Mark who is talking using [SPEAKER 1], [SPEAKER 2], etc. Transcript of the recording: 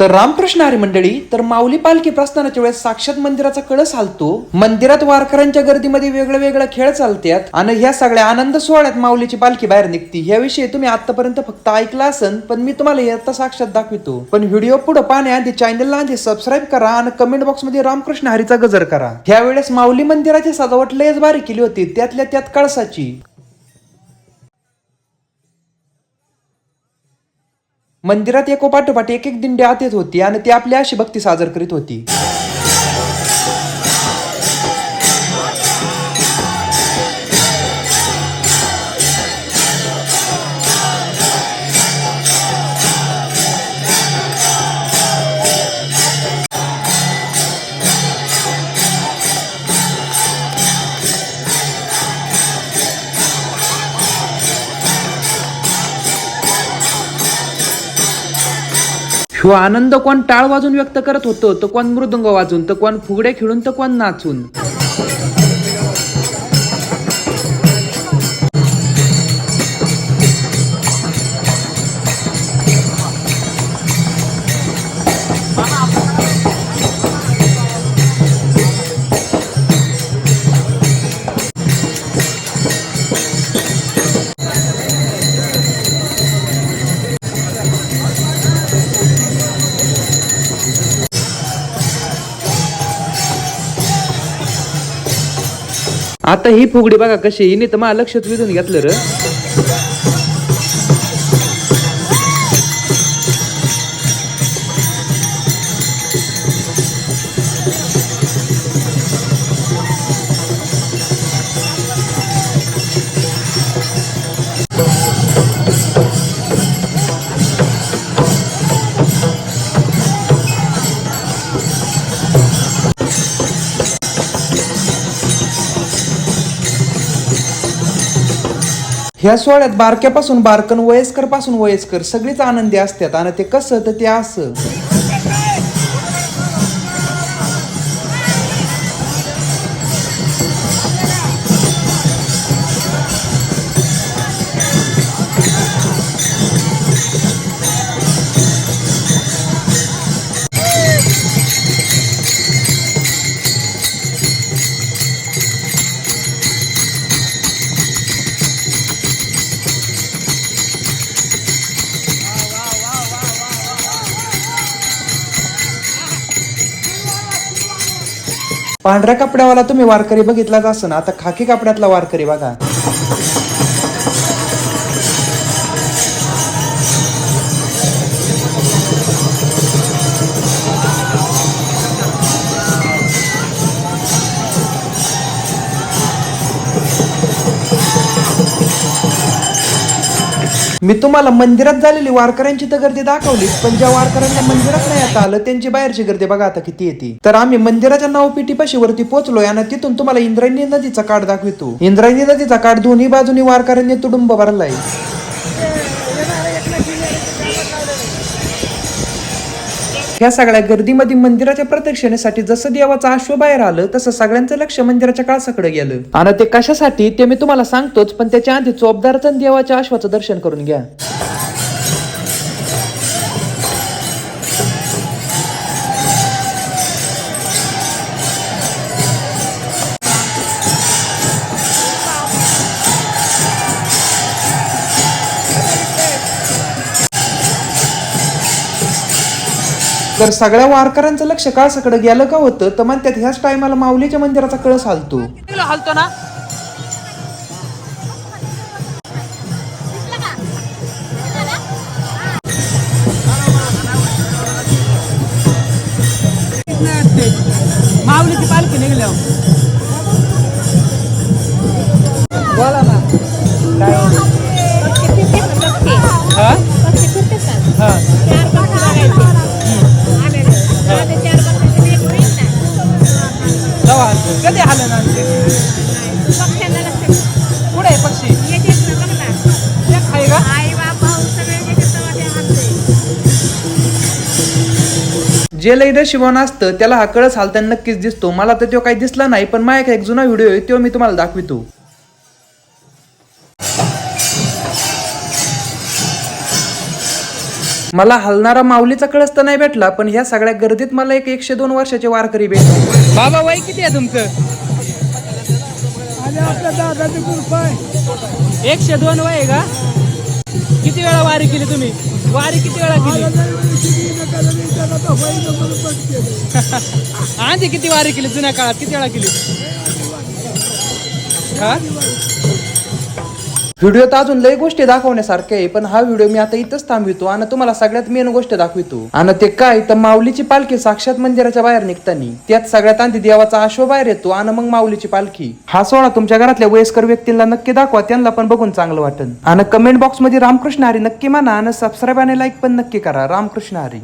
[SPEAKER 1] तर रामकृष्ण हरी मंडळी तर माऊली पालखी प्रस्थानाच्या वेळेस साक्षात मंदिराचा कळस हालतो. मंदिरात वारकऱ्यांच्या गर्दीमध्ये वेगळे वेगळे खेळ चालतात आणि ह्या सगळ्या आनंद सोहळ्यात माऊलीची पालखी बाहेर निघते. याविषयी तुम्ही आतापर्यंत फक्त ऐकला असन पण मी तुम्हाला आता साक्षात दाखवितो. पण व्हिडिओ पुढे पाहण्याआधी चॅनलला आधी सबस्क्राईब करा आणि कमेंट बॉक्समध्ये रामकृष्ण हरीचा गजर करा. ह्यावेळेस माऊली मंदिराची सजावट लयच भारी केली होती त्यातल्या त्यात कळसाची. मंदिरात एकोपाठोपाठ एक एक दिंडी आत येत होती आणि ती आपली अशी भक्ती साजर करीत होती. तो आनंद कोण टाळ वाजून व्यक्त करत होतो तर कोण मृदुंग वाजून तर कोण फुगडे खेळून तर कोण नाचून? आता ही फुगडी बघा कशी हिने तर मला लक्षात वेधून घेतलं र. ह्या सोहळ्यात बारक्यापासून बारकन वयस्करपासून वयस्कर सगळीच आनंदी असतात. आणि ते कसं तर ते असं. पांढऱ्या कपड्यावाला तुम्ही वारकरी बघितलाच असं ना. आता खाकी कपड्यातला वारकरी बघा. मी तुम्हाला मंदिरात झालेली वारकऱ्यांची तर गर्दी दाखवली पण ज्या वारकऱ्यांना मंदिरात नाही आता आलं त्यांची बाहेरची गर्दी बघा आता किती येते. तर आम्ही मंदिराच्या नावपेटीपाशी वरती पोहोचलोय आणि तिथून तुम्हाला इंद्रायणी नदीचा काठ दाखवितो. इंद्रायणी नदीचा काठ दोन्ही बाजूनी वारकऱ्यांनी तुडुंब भरलाय. ह्या सगळ्या गर्दीमध्ये मंदिराच्या प्रदक्षिणेसाठी जसं देवाचं अश्व बाहेर आलं तसं सगळ्यांचं लक्ष मंदिराच्या काळसाकडे गेलं. आणि ते कशासाठी ते मी तुम्हाला सांगतोच पण त्याच्या आधी चोपदारचं देवाच्या अश्वाचं दर्शन करून घ्या. तर सगळ्या वारकऱ्यांचं लक्ष काळसाकडे गेलं का होतं? तर म्हणतात ह्याच टायमाला माऊलीच्या मंदिराचा कळस हालतो.
[SPEAKER 2] हलतो ना? माऊलीची पालखी निघल्या
[SPEAKER 1] जे लई शिवण असतं त्याला हा कळस हालताना नक्कीच दिसतो. मला तर तो काही दिसला नाही पण माझ्या एक जुना व्हिडिओ आहे तो मी तुम्हाला दाखवितो. मला हलणारा माऊलीचा कळस तर नाही भेटला पण ह्या सगळ्या गर्दीत मला एक एकशे दोन वर्षाचे वारकरी भेटले. बाबा वय किती आहे तुमचं? एकशे दोन वय आहे का? किती वेळा वारी केली तुम्ही? वारी किती वेळा आधी किती वारी केली? जुन्या काळात किती वेळा केली? व्हिडिओत अजून लय गोष्टी दाखवण्यासारख्या आहे पण हा व्हिडिओ मी आता इथंच थांबवितो आणि तुम्हाला सगळ्यात मेन गोष्ट दाखवितो. आणि ते काय तर माऊलीची पालखी साक्षात मंदिराच्या बाहेर निघतानी त्यात सगळ्यात आधी देवाचा आशो बाहेर येतो आणि मग माऊलीची पालखी. हा सोहळा तुमच्या घरातल्या वयस्कर व्यक्तींना नक्की दाखवा त्यांना पण बघून चांगलं वाटेल आणि कमेंट बॉक्समध्ये रामकृष्ण हरी नक्की म्हणा आणि सबस्क्राईब आणि लाईक पण नक्की करा. रामकृष्ण हरी.